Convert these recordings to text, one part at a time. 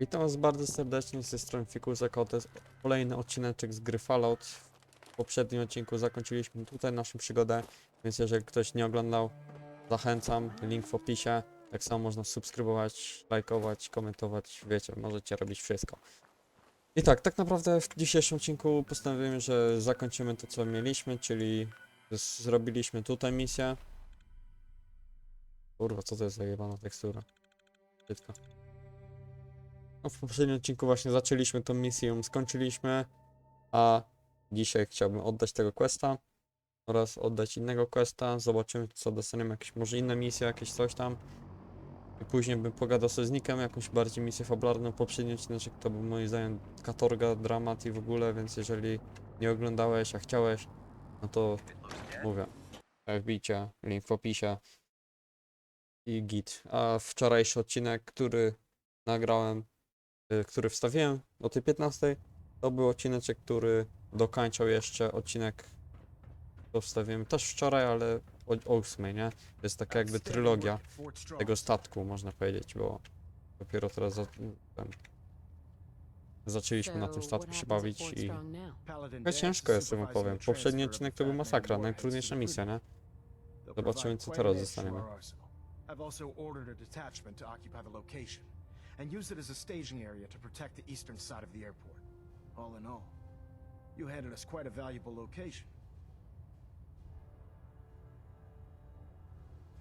Witam was bardzo serdecznie z tej strony Fikusek. To jest kolejny odcineczek z gry Fallout. W poprzednim odcinku zakończyliśmy tutaj naszą przygodę, więc jeżeli ktoś nie oglądał, zachęcam, link w opisie. Tak samo można subskrybować, lajkować, komentować, wiecie, możecie robić wszystko. I tak, tak naprawdę w dzisiejszym odcinku postanowiłem, że zakończymy to co mieliśmy, czyli zrobiliśmy tutaj misję. Kurwa, co to jest za jebana tekstura? Brzydko. No, w poprzednim odcinku właśnie zaczęliśmy tą misję, ją skończyliśmy, a dzisiaj chciałbym oddać tego questa oraz oddać innego questa. Zobaczymy co dostaniemy, jakieś może inne misje, jakieś coś tam. I później bym pogadał sobie z Nikiem, jakąś bardziej misję fabularną. Poprzedni odcinek to był moim zdaniem katorga, dramat i w ogóle, więc jeżeli nie oglądałeś, a chciałeś, no to mówię, wbijcie, link w opisie i git. A wczorajszy odcinek, który nagrałem który wstawiłem o tej 15, to był odcineczek, który dokańczał jeszcze odcinek, to wstawiłem też wczoraj, ale o, o 8, nie? To jest taka jakby trylogia tego statku, można powiedzieć, bo dopiero teraz za, ten, zaczęliśmy na tym statku się bawić i trochę ciężko jest, wam powiem. Poprzedni odcinek to był masakra, najtrudniejsza misja, nie? Zobaczymy, co teraz dostaniemy. I've also ordered a detachment to occupy the location and use it as a staging area to protect the eastern side of the airport. All in all, you handed us quite a valuable location.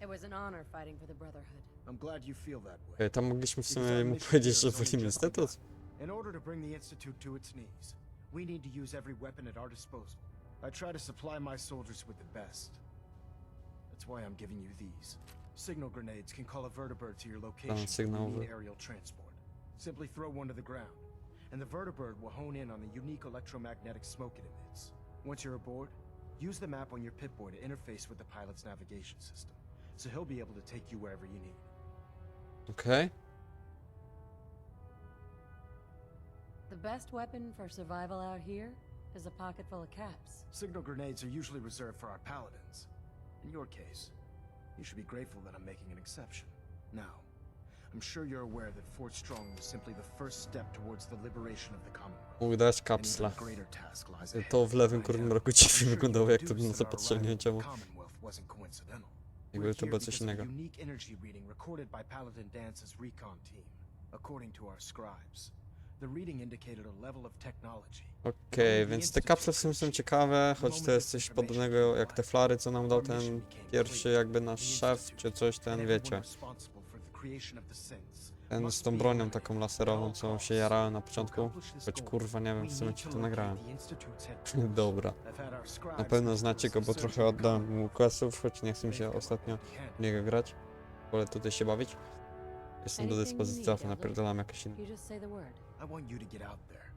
It was an honor fighting for the Brotherhood. I'm glad you feel that way. Y, Tam mogliśmy w Because sumie our mu mission powiedzieć, here że is only wolimy instytut. In order to bring the Institute to its knees, we need to use every weapon at our disposal. I try to supply my soldiers with the best. That's why I'm giving you these. Signal grenades can call a vertibird to your location when signal you need ver- aerial transport. Simply throw one to the ground, and the vertibird will hone in on the unique electromagnetic smoke it emits. Once you're aboard, use the map on your Pip-Boy to interface with the pilot's navigation system, so he'll be able to take you wherever you need. Okay. The best weapon for survival out here is a pocket full of caps. Signal grenades are usually reserved for our paladins. In your case, you should be grateful that I'm making an exception. Now, I'm sure you're aware that Fort Strong was simply the first step towards the liberation of the Commonwealth. Mógł dać An kapsla. even greater task lies ahead. To w lewym I górnym am- rogu I'm dziwnie sure you wyglądało, jak to deduced było that za our podciągnięcie. arrival at the Commonwealth wasn't coincidental. Jakby We're to było here coś because of a innego. unique energy reading recorded by Paladin Dance's recon team. According to our scribes, Okej, więc te kapsle w sumie są ciekawe, choć to jest coś podobnego jak te flary, co nam dał ten pierwszy jakby nasz szef, czy coś ten, wiecie. Ten z tą bronią taką laserową, co się jarałem na początku. Choć kurwa nie wiem w sumie czy to nagrałem. Dobra. Na pewno znacie go, bo trochę oddałem mu questów, choć nie chcę mi się ostatnio w niego grać. Wolę tutaj się bawić. Jestem do dyspozycji, zawsze napierdalam jakieś inne. I want you to get out there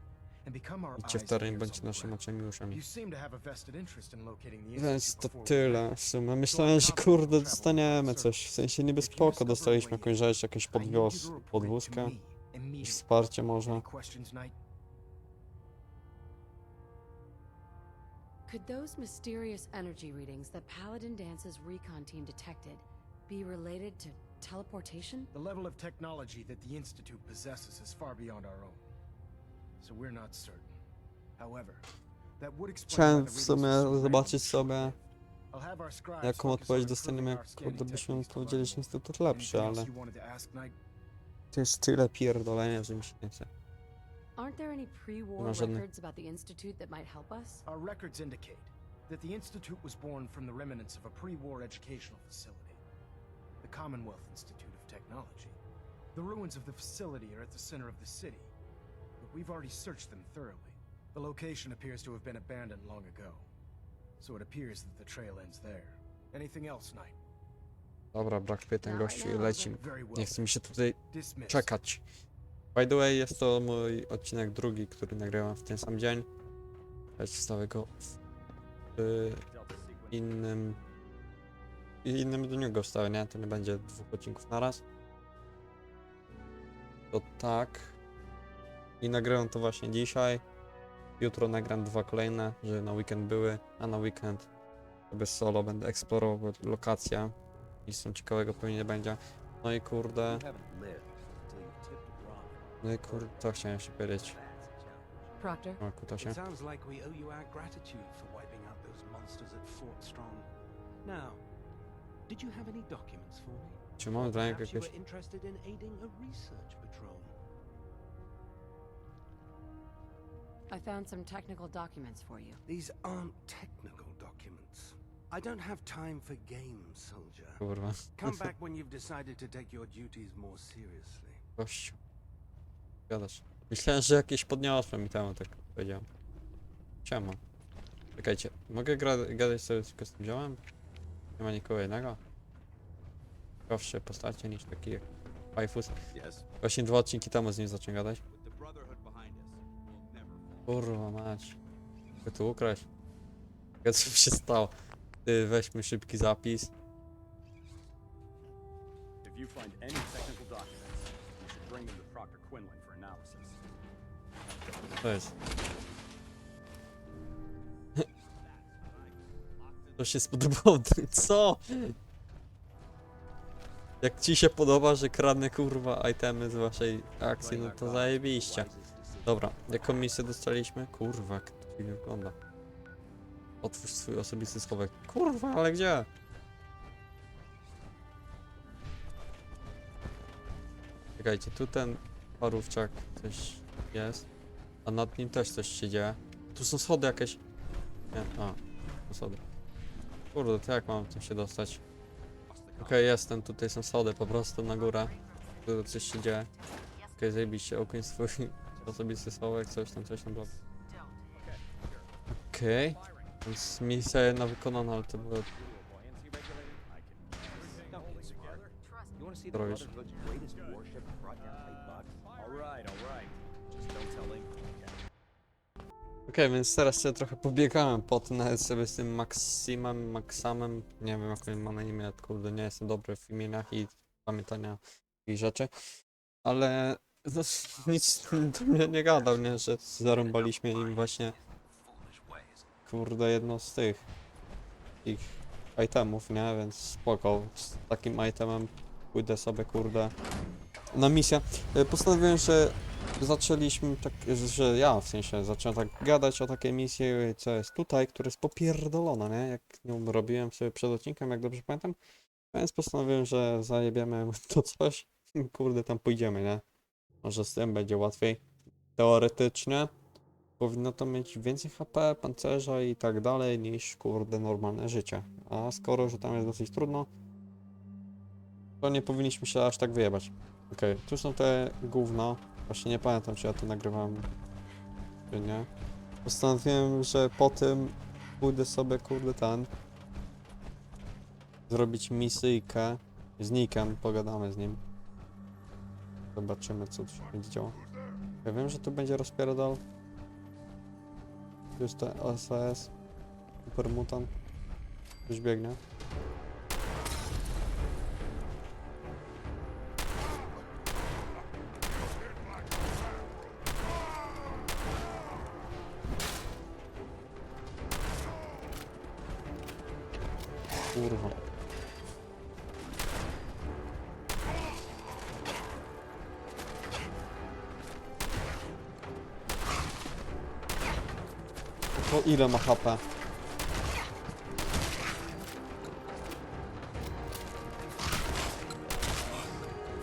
and become our Idźcie w eyes and teren, ears bądźcie on the naszymi ground. oczami You seem to have a vested interest in locating the Więc to tyle w sumie. Myślałem, że kurde dostaniemy coś. W sensie niby spoko, dostaliśmy jakąś rzecz, jakąś I to podwózkę, jakieś wsparcie może. Could those mysterious energy readings that Paladin Dance's recon team detected be related to teleportation? The level of technology that the Institute possesses is far beyond our own. So we're not certain. However, that would explain Chciałem why the w readings sumie are so random zobaczyć and sobie, short-lived. I'll have our scribes jaką odpowiedź dostaniemy, our jak kurde byśmy to powiedzieli, że learn more. instytut lepszy, ale else you wanted to ask, Knight? to jest tyle pierdolenia, że mi się nie chce. Aren't there any pre-war records about the Institute that might help us? Our records indicate that the Institute was born from the remnants of a pre-war educational facility, the Commonwealth Institute of Technology. The ruins of the facility are at the center of the city, but we've already searched them thoroughly. The location appears to have been abandoned long ago, so it appears that the trail ends there. Anything else, Knight? Dobra, brak pytań, gościu, i lecimy. Very well. Nie chce mi się tutaj Dismissed. czekać. By the way, jest to mój odcinek drugi, który nagrałem w ten sam dzień. Lecz wstawię go w y, innym... i innym dniu go wstawię, nie? To nie będzie dwóch odcinków na raz. To tak. I nagrałem to właśnie dzisiaj. Jutro nagram dwa kolejne, że na weekend były, a na weekend sobie solo będę eksplorował lokacje. Nic tam ciekawego pewnie nie będzie. No i kurde. No i kurde, to chciałem się powiedzieć. Proctor, O, kutasie. It sounds like we owe you our gratitude for wiping out those monsters at Fort Strong. Now, did you have any documents for me? Czy mamy dla niego Perhaps you jakieś... were interested in aiding a research patrol. I found some technical documents for you. These aren't technical documents. I don't have time for games, soldier. Kurwa. Come back when you've decided to take your duties more seriously. Gościu. Gadasz. Myślałem, że jakieś podniosłem i temu tak powiedziałem. Siema. Czekajcie, mogę gra gadać sobie tylko z tym ziołem? Nie ma nikogo jednego? Ciekawsze postacie niż taki jak Fajfus. Yes, Właśnie dwa odcinki temu z nim zacząłem gadać. with the Brotherhood behind us, we'll never fall. Kurwa mać. Mogę tu ukraść. Jak co się stało? Ty, weźmy szybki zapis. If you find any technical documents, you should bring them to Proctor Quinlan for analysis. To jest. To się spodobało. Co? Jak ci się podoba, że kradnę kurwa itemy z waszej akcji, no to zajebiście. Dobra, jaką misję dostaliśmy? Kurwa, jak to dziwnie wygląda. Otwórz swój osobisty schowek. Kurwa, ale gdzie? Czekajcie, tu ten parówczak coś jest. A nad nim też coś się dzieje. Tu są schody jakieś. Nie, a, są schody. Kurde, to jak mam tym się dostać? Okej, jestem, tutaj są schody po prostu na górę. Tu coś się dzieje. Okej, zajebiście, okuń swój osobisty schowek, coś tam, coś tam, bla. Okej, więc misja jedna wykonana, ale to było... Robisz. Więc teraz się trochę pobiegałem po tym, nawet sobie z tym Maximem, Maxamem, nie wiem jak ma na imię, kurde, nie jestem dobry w imieniach i pamiętania takich rzeczy, ale no, nic do mnie nie gadał, nie, że zarąbaliśmy im właśnie, kurde, jedno z tych, ich itemów, nie, więc spoko, z takim itemem pójdę sobie, kurde, na misję. E, Postanowiłem, że zaczęliśmy tak, że ja w sensie zacząłem tak gadać o takiej misji, co jest tutaj, która jest popierdolona, nie? Jak ją robiłem sobie przed odcinkiem, jak dobrze pamiętam. Więc postanowiłem, że zajebiemy to coś. Kurde, tam pójdziemy, nie? Może z tym będzie łatwiej. Teoretycznie powinno to mieć więcej HP, pancerza i tak dalej niż kurde normalne życie. A skoro, że tam jest dosyć trudno, to nie powinniśmy się aż tak wyjebać. Okej, tu są te gówna. Właśnie nie pamiętam, czy ja to nagrywałem, czy nie. Postanowiłem, że po tym pójdę sobie, kurde, ten... Zrobić misyjkę z Nikiem, pogadamy z nim. Zobaczymy, co tu się będzie działo. Ja wiem, że tu będzie rozpierdol. Jest te OSS. Super mutant. Już biegnie. Ile ma HP?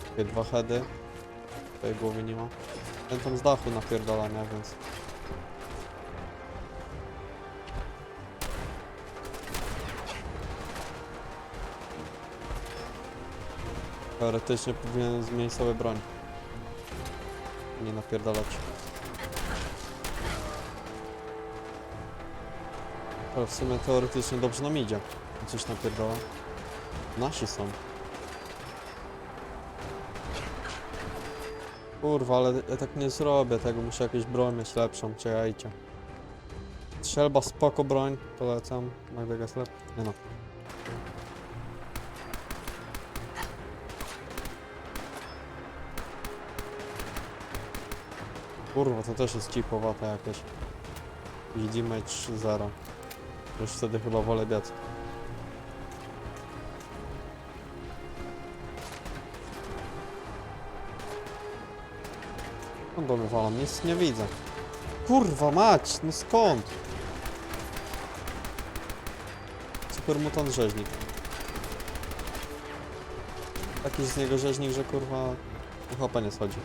Takie dwa heady. Tej głowy nie ma. Ten tam z dachu napierdala, nie? Więc... Teoretycznie powinien zmienić sobie broń. Nie napierdalać. Ale w sumie teoretycznie dobrze nam idzie. Coś napierdala. Nasi są. Kurwa, ale ja tak nie zrobię tego, muszę jakąś broń mieć lepszą, czekajcie. Strzelba spoko broń, polecam. Magdega sklep. Nie no. Kurwa, to też jest chipowate jakieś. Widzimy 3-0. Już wtedy chyba wolę biec. Do mnie walą? Nic nie widzę. Kurwa mać, no skąd? Super mutant rzeźnik. Taki z niego rzeźnik, że kurwa uchapa nie schodzi.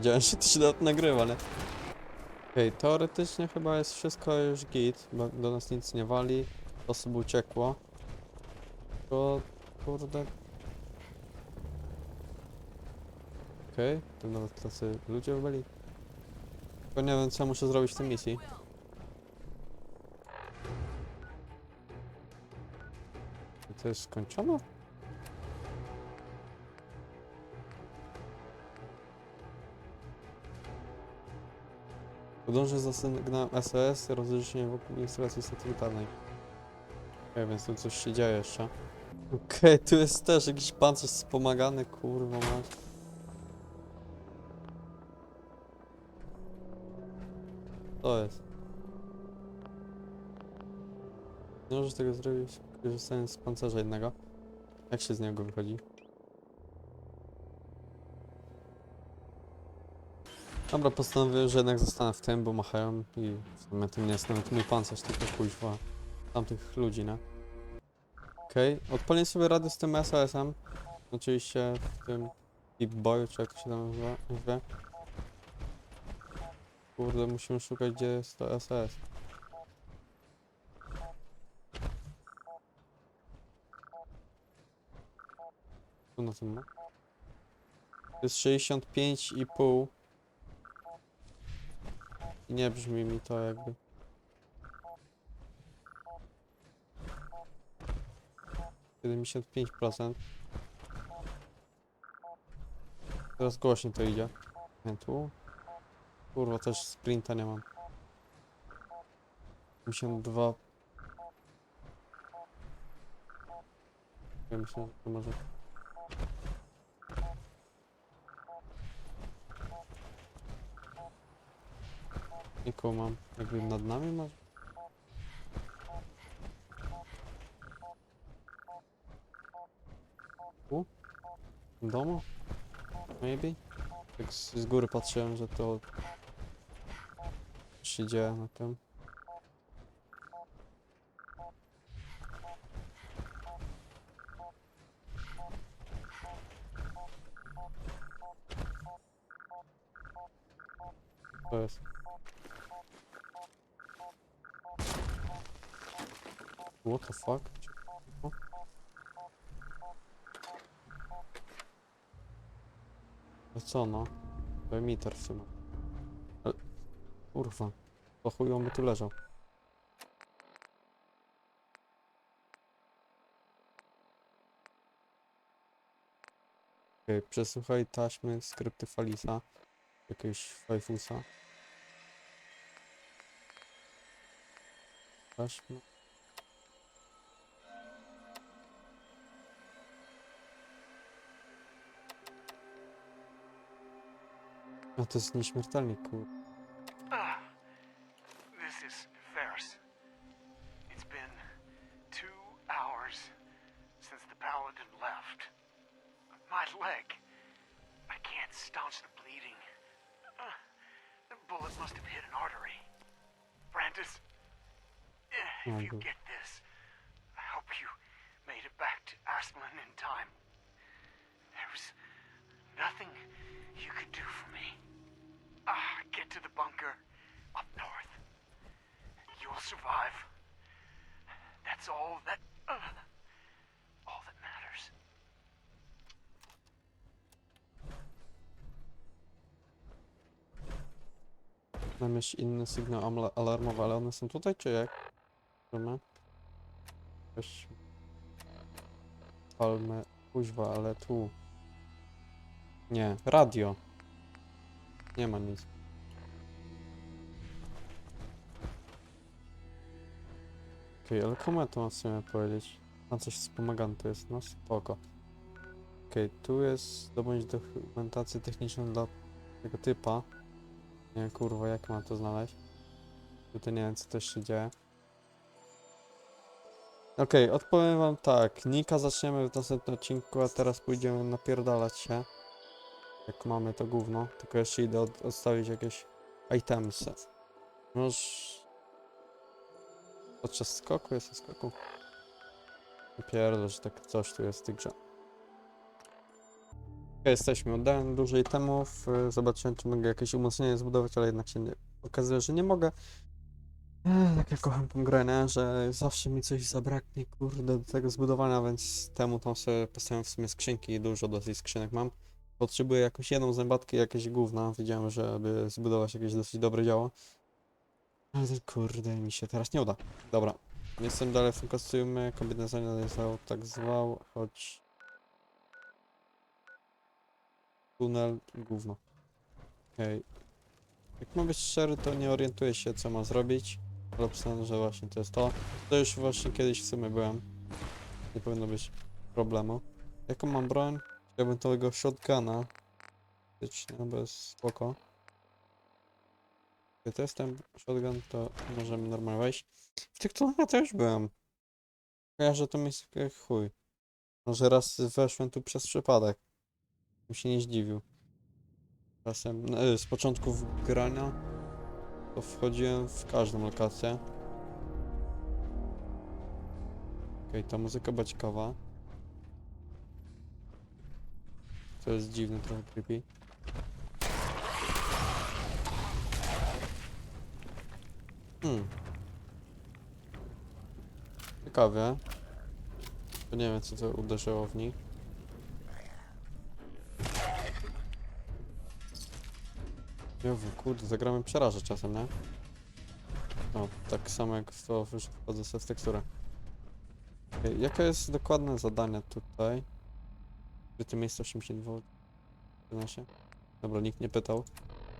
Wiedziałem, że to się nagrywa, ale... Okej, teoretycznie chyba jest wszystko już git, bo do nas nic nie wali, osób uciekło. To, kurde... Okej, to nawet tacy ludzie byli. Tylko nie wiem, co muszę zrobić w tej misji. To jest skończone? Podążę za sygnałem SOS, rozliczenie wokół instalacji satelitarnej. Okej, więc tu coś się dzieje jeszcze. Okej, tu jest też jakiś pancerz wspomagany, kurwa mać. To jest. Nie możesz tego zrobić, korzystając z pancerza jednego. Jak się z niego wychodzi? Dobra, postanowiłem, że jednak zostanę w tym, bo machają i w sumie tym nie jest nawet mój pancerz, tylko kuźwa tamtych ludzi, nie? Okej, odpaliłem sobie radę z tym SOS-em. Oczywiście w tym Deep Boyu, czy jak się tam nazywa. Kurde, musimy szukać, gdzie jest to SOS. Tu na tym, no. To jest 65,5 i nie brzmi mi to jakby. Siedemdziesiąt pięć procent. Teraz głośniej to idzie. Nie tu. Kurwa, też sprinta nie mam. 52. Ja myślę, że to może. Nikogo mam. Jakby nad nami może? Tu? W domu? Maybe? Tak z, z góry patrzyłem, że to się dzieje na tym. To jest. What the fuck? O. No co no? W sumie. Ale... Kurwa. To chuj on by tu leżał. Okej, przesłuchaj taśmy skrypty Falisa. Jakiegoś Fajfusa. Taśmy. To jest nieśmiertelnik. Jeszcze inny sygnał alarmowy, ale one są tutaj, czy jak? Zobaczymy. Weź... Palmy... Kuźwa, ale tu... Nie, radio. Nie ma nic. Okej, ale to mam w sumie powiedzieć? Na coś wspomagane to jest, no spoko. Okej, tu jest zdobądź dokumentację techniczną dla tego typa. Nie wiem, kurwa, jak mam to znaleźć? Tutaj nie wiem, co też się dzieje. Okej, odpowiem wam tak. Nika zaczniemy w następnym odcinku, a teraz pójdziemy napierdalać się. Jak mamy to gówno. Tylko jeszcze idę od, odstawić jakieś itemsy. Możesz... Podczas skoku jest skoku. Pierdolę, że tak coś tu jest w tej grze. Jesteśmy. Oddałem itemów. y, Zobaczyłem, czy mogę jakieś umocnienie zbudować, ale jednak się nie... okazuje, że nie mogę. Tak ja kocham tą grę, nie? że zawsze mi coś zabraknie, kurde, do tego zbudowania, więc temu tam sobie postawiłem w sumie skrzynki i dużo dosyć skrzynek mam. Potrzebuję jakąś jedną zębatkę i jakieś gówna. Widziałem, żeby zbudować jakieś dosyć dobre działo. Ale kurde, mi się teraz nie uda. Dobra. Jestem dalej w tym kostiumie, kombinezon został tak zwał, choć... Tunel, gówno. Okej. Jak mam być szczery, to nie orientuję się, co mam zrobić. Ale obstawiam, że właśnie to jest to. To już właśnie kiedyś w sumie byłem. Nie powinno być problemu. Jaką mam broń? Chciałbym tego shotguna. Faktycznie, bez spoko. Gdy to jest ten shotgun, to możemy normalnie wejść. W tych tunelach też byłem. Kojarzę to miejsce chuj. Może raz weszłem tu przez przypadek. Bym się nie zdziwił. Czasem, no, y, z początków grania to wchodziłem w każdą lokację. Okej, ta muzyka była ciekawa. To jest dziwne, trochę creepy. Hmm. Ciekawie. To nie wiem, co to uderzyło w nich. Jowu, kurde, zagramy przerażę czasem, nie? No, tak samo jak to już wchodzę sobie w teksturę. Okej, Jakie jest dokładne zadanie tutaj? Gdzie to miejsce 82? 11? Dobra, nikt nie pytał.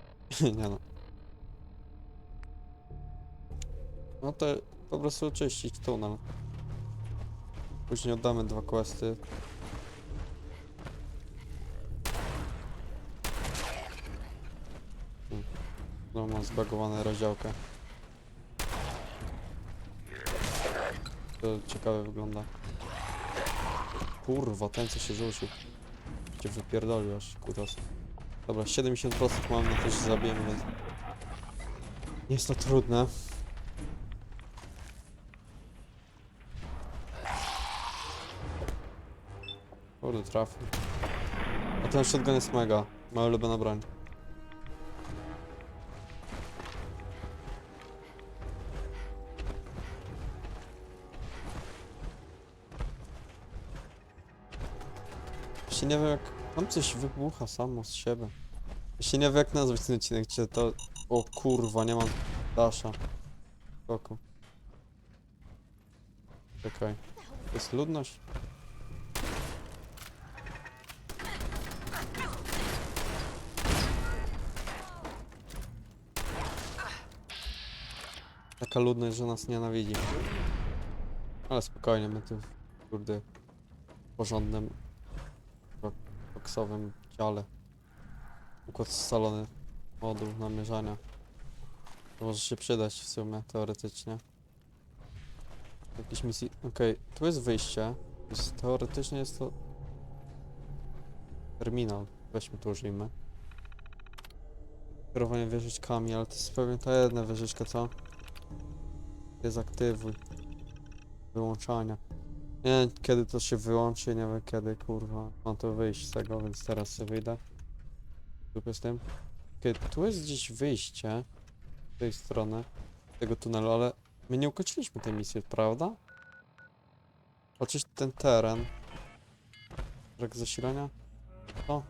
nie no. No to po prostu oczyścić tunel. Później oddamy dwa questy. No mam zbagowane rozdziałkę. To ciekawe wygląda. Kurwa, ten co się rzucił. Cię wypierdolił aż kutas. Dobra, 70% mam na to, że zabijemy, więc... Nie jest to trudne. Kurde, trafił. A ten shotgun jest mega. Moja ulubiona broń. Jeszcze nie wiem jak... Tam coś wybucha samo z siebie. Jeszcze nie wiem jak nazwać ten odcinek, czy to... O kurwa, nie mam dasza. Koku. Czekaj. To jest ludność? Taka ludność, że nas nienawidzi. Ale spokojnie, my tu kurde porządnym koksowym ciele. Układ scalony moduł namierzania. To może się przydać w sumie, teoretycznie. Jakieś misji... Okej, tu jest wyjście. Więc teoretycznie jest to... Terminal. Weźmy to użyjmy. Kierowanie wieżyczkami, ale to jest pewnie ta jedna wieżyczka, co? Dezaktywuj. Wyłączania. Nie kiedy to się wyłączy, nie wiem kiedy kurwa mam to wyjść z tego, więc teraz sobie wyjdę. Tu z tym. Okej, tu jest gdzieś wyjście z tej strony tego tunelu, ale my nie ukończyliśmy tej misji, prawda? Oczyść ten teren. Brak zasilania? Co?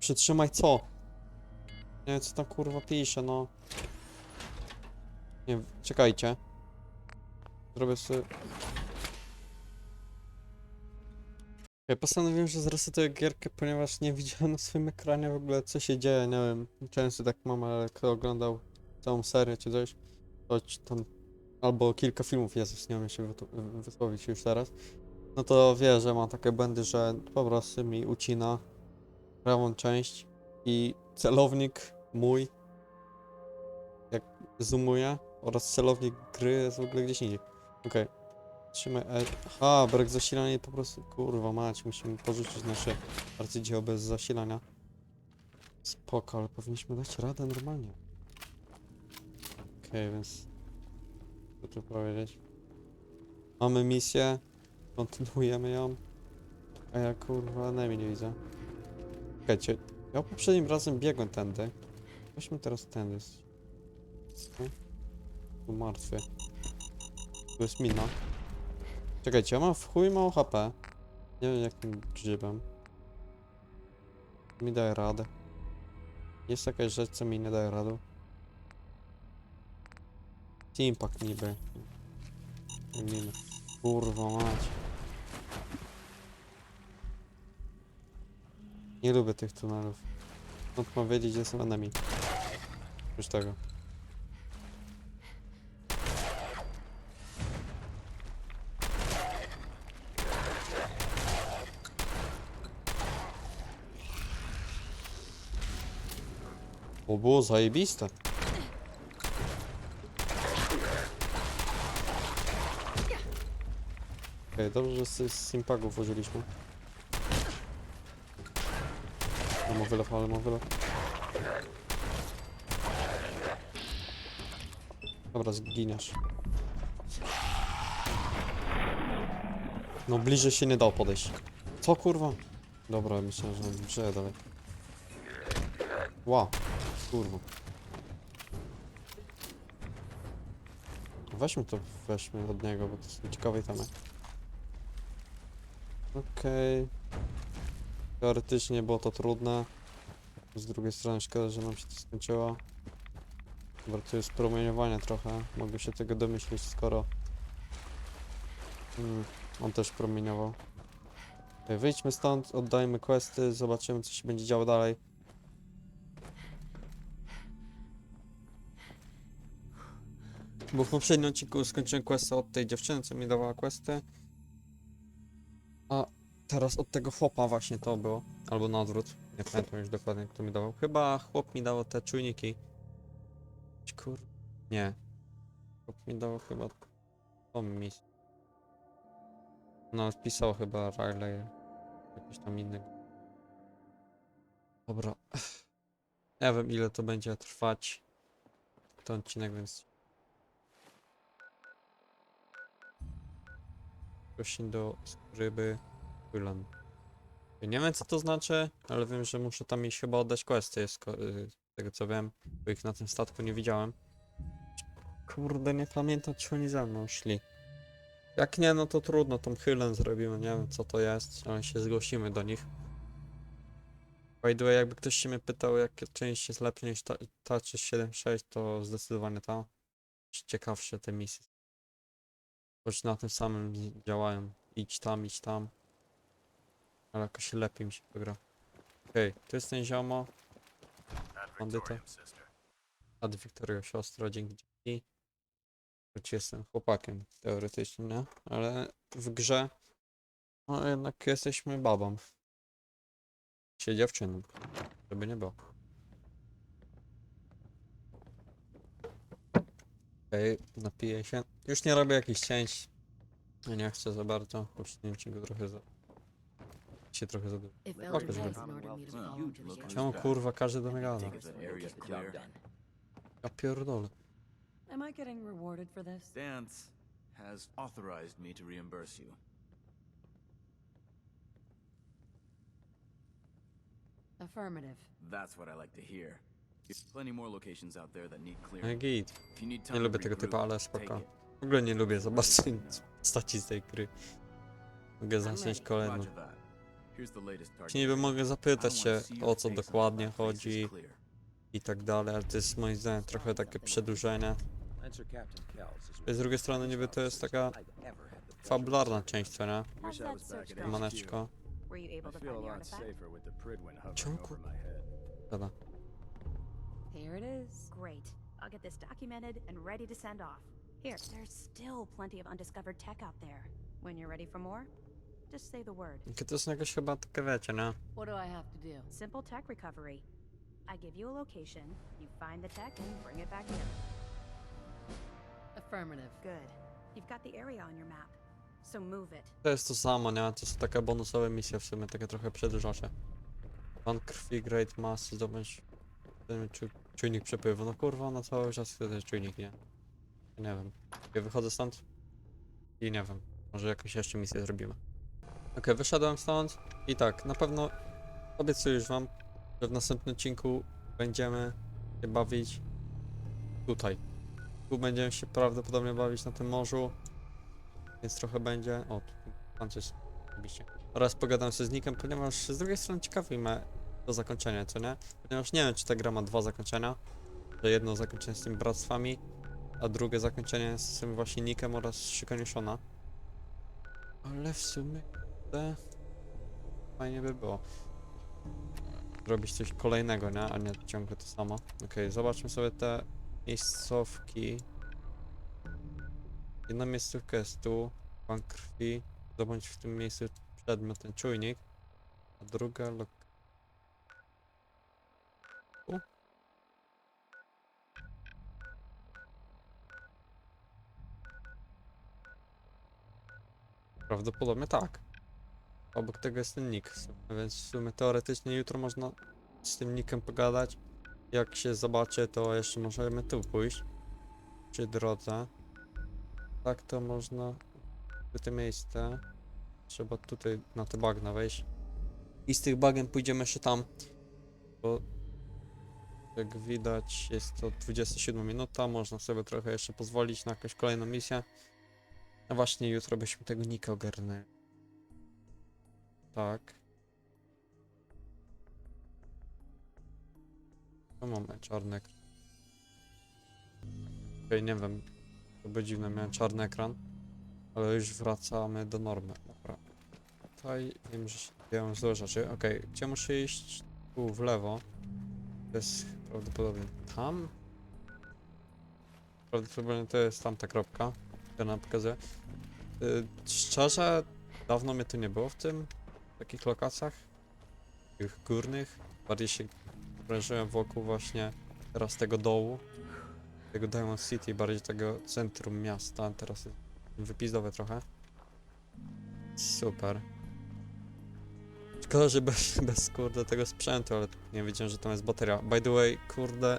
Przytrzymaj co? Nie wiem co tam kurwa pisze, no. Nie czekajcie. Zrobię sobie Ja postanowiłem, że zresetuję gierkę, ponieważ nie widziałem na swoim ekranie w ogóle co się dzieje, nie wiem, często tak mam, ale kto oglądał całą serię czy coś, choć tam albo kilka filmów, Jezus, nie umiem się wysłowić już teraz, no to wie, że mam takie błędy, że po prostu mi ucina prawą część i celownik mój, jak zoomuje, oraz celownik gry jest w ogóle gdzieś indziej. Okej. Trzymaj E. Brak zasilania i po prostu. Kurwa mać, musimy porzucić nasze arcydzieło bez zasilania. Spoko, ale powinniśmy dać radę normalnie. Okej, więc. Co tu powiedzieć? Mamy misję. Kontynuujemy ją. A ja kurwa Nemi nie widzę. Czekajcie, ja poprzednim razem biegłem tędy. Weźmy teraz tędy. Tu martwy. Tu jest mina. Czekajcie, ja mam w chuj mało HP. Nie wiem jakim grzybem. Mi daje radę. Jest jakaś rzecz, co mi nie daje rady. Teampak niby. Miny. Kurwa mać. Nie lubię tych tunelów. No mam wiedzieć, że są enemy. Już tego. Było zajebiste. Okej, dobrze, że z, z simpagów użyliśmy. Ale ma wylew, ale ma wylew. Dobra, zginiesz. No bliżej się nie dało podejść. Co kurwa? Dobra, myślałem, że on dalej. Wow, kurwa. Weźmy to, weźmy od niego, bo to jest ciekawy temat. Okej. Teoretycznie było to trudne. Z drugiej strony szkoda, że nam się to skończyło. Dobra, to jest promieniowanie trochę. Mogę się tego domyślić, skoro... Mm, on też promieniował. Wyjdźmy stąd, oddajmy questy, zobaczymy co się będzie działo dalej. Bo w poprzednim odcinku skończyłem questa od tej dziewczyny, co mi dawała questy. A teraz od tego chłopa właśnie to było. Albo na odwrót. Nie pamiętam już dokładnie kto mi dawał. Chyba chłop mi dał te czujniki. Kur... Nie. Chłop mi dał chyba tą misję. No, wpisał chyba Riley. Jakiś tam inny. Dobra. Nie wiem ile to będzie trwać. Ten odcinek, więc Gościń do ryby Wylan. Nie wiem co to znaczy, ale wiem, że muszę tam iść chyba oddać questy, y, z tego co wiem, bo ich na tym statku nie widziałem. Kurde, nie pamiętam czy oni ze mną szli. Jak nie, no to trudno, tą Hylen zrobimy, nie wiem co to jest, ale się zgłosimy do nich. By the way, jakby ktoś się mnie pytał, jakie część jest lepsza niż ta, ta czy 7.6, to zdecydowanie ta. Ciekawsze te misje. Choć na tym samym działają. Idź tam, idź tam. Ale jakoś lepiej mi się to gra. Okej, to jest ten ziomo. Bandyta. Ad Victorio siostro, dzięki dzięki. Choć jestem chłopakiem, teoretycznie, nie? Ale w grze no jednak jesteśmy babą. Się dziewczyną. Żeby nie było. Okej, napiję się. Już nie robię jakichś cięć. Ja nie chcę za bardzo. Poprzednim go trochę za... się trochę za... On edge. Czemu kurwa każdy do mnie gada? Ja pierdolę. Am I getting rewarded for this? Dance has authorized me to reimburse you. Affirmative. That's what I like to hear. Plenty more locations out there that need No clearing. git. If you need Nie time lubię tego typa, ale spoko. W ogóle nie lubię zobaczyć postaci z tej gry. Mogę zacząć kolejną. Czy niby mogę I don't zapytać się o co dokładnie chodzi i tak dalej, ale to jest moim zdaniem trochę takie przedłużenie. Z drugiej strony niby to jest taka fabularna część, co nie? Maneczko. Ciągu. Dobra. Here it is. Great. I'll get this documented and ready to send off. Here, there's still plenty of undiscovered tech out there. When you're ready for more, just say the word. Jakie to jest jakieś chyba takie wiecie, nie? What do I have to do? Simple tech recovery. I give you a location, you find the tech and bring it back here. Affirmative. Good. You've got the area on your map. So move it. To jest to samo, nie? To są takie bonusowe misje w sumie, takie trochę przedłużacze. Pan krwi, Great Mass, zdobądź ten czujnik przepływu. No kurwa, na cały czas wtedy czujnik, nie? Nie wiem. Ja wychodzę stąd i nie wiem. Może jakąś jeszcze misję zrobimy. Okej, wyszedłem stąd i tak, na pewno obiecuję już wam, że w następnym odcinku będziemy się bawić tutaj. Tu będziemy się prawdopodobnie bawić na tym morzu. Więc trochę będzie. O, tu pan coś. Oraz pogadam się z Nikiem, ponieważ z drugiej strony ciekawi mnie to zakończenie, co nie? Ponieważ nie wiem, czy ta gra ma dwa zakończenia. Że jedno zakończenie z tymi bractwami, a drugie zakończenie z tym właśnie Nikiem oraz szukaniu Shona. Ale w sumie kurde, fajnie by było zrobić coś kolejnego, nie? A nie ciągle to samo. Okej, zobaczmy sobie te miejscówki. Jedna miejscówka jest tu, pan krwi, zdobądź w tym miejscu przedmiot, ten czujnik, a druga lok... Prawdopodobnie tak. Obok tego jest ten nick, więc w sumie teoretycznie jutro można z tym nickiem pogadać. Jak się zobaczy, to jeszcze możemy tu pójść. Przy drodze. Tak to można te miejsce. Trzeba tutaj na te bagna wejść. I z tych bagien pójdziemy jeszcze tam. Bo jak widać jest to 27 minuta. Można sobie trochę jeszcze pozwolić na jakąś kolejną misję. A właśnie jutro byśmy tego nika ogarnęli. Tak. To mamy czarny ekran. Okej, nie wiem. To by dziwne, miałem czarny ekran. Ale już wracamy do normy. Dobra. Tutaj wiem, że się dzieją złe rzeczy. Okej, gdzie muszę iść? Tu w lewo. To jest prawdopodobnie tam. Prawdopodobnie to jest tamta kropka, nam pokazuje. Y, szczerze, dawno mnie tu nie było w tym, w takich lokacjach. Tych górnych. Bardziej się krążyłem wokół właśnie teraz tego dołu. Tego Diamond City, bardziej tego centrum miasta. Teraz jest wypizdowe trochę. Super. Szkoda, że bez, bez kurde tego sprzętu, ale nie wiedziałem, że tam jest bateria. By the way, kurde,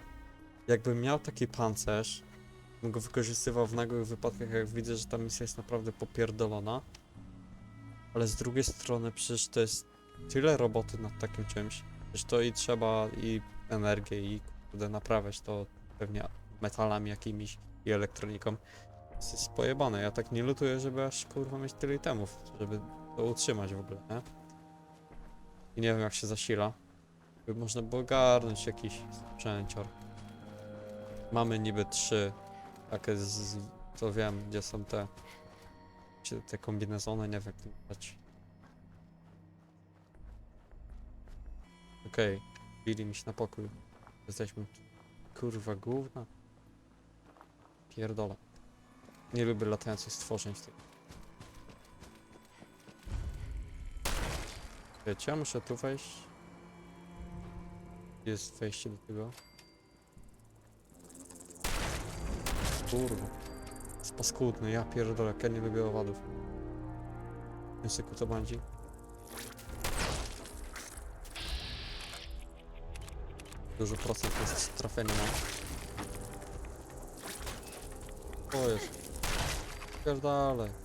jakbym miał taki pancerz, bym go wykorzystywał w nagłych wypadkach, jak widzę, że ta misja jest naprawdę popierdolona. Ale z drugiej strony przecież to jest tyle roboty nad takim czymś. Przecież to i trzeba i energię i kurde naprawiać to pewnie metalami jakimiś i elektroniką. To jest pojebane. Ja tak nie lutuję, żeby aż kurwa mieć tyle itemów, żeby to utrzymać w ogóle, nie? I nie wiem jak się zasila. By można było garnąć jakiś sprzęcior. Mamy niby trzy takie z, co wiem, gdzie są te te kombinezony, nie wiem jak. Okej, bili mi się na pokój. Jesteśmy kurwa główna. Pierdolę. Nie lubię latających stworzeń w tym. Wiecie, ja muszę tu wejść. Jest wejście do tego. Kurwa. Jest paskudny, ja pierdolę, jak ja nie lubię owadów. Języku to bandzi. Dużo procent jest trafienia mam. O jest. Pierdolę.